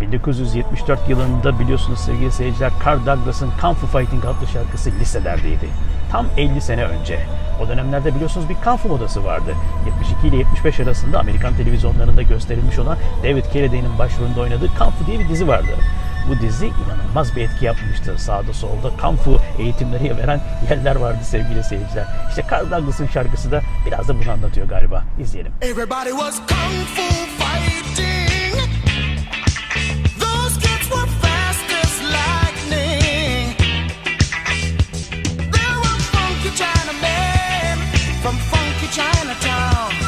1974 yılında biliyorsunuz sevgili seyirciler Carl Douglas'ın Kung Fu Fighting adlı şarkısı listelerdeydi. Tam 50 sene önce. O dönemlerde biliyorsunuz bir Kung Fu modası vardı. 72 ile 75 arasında Amerikan televizyonlarında gösterilmiş olan David Carradine'in başrolünde oynadığı Kung Fu diye bir dizi vardı. Bu dizi inanılmaz bir etki yapmıştı. Sağda solda Kung Fu eğitimleri veren yerler vardı sevgili seyirciler. İşte Carl Douglas'ın şarkısı da biraz da bunu anlatıyor galiba. İzleyelim. Everybody was kung fu. to Chinatown.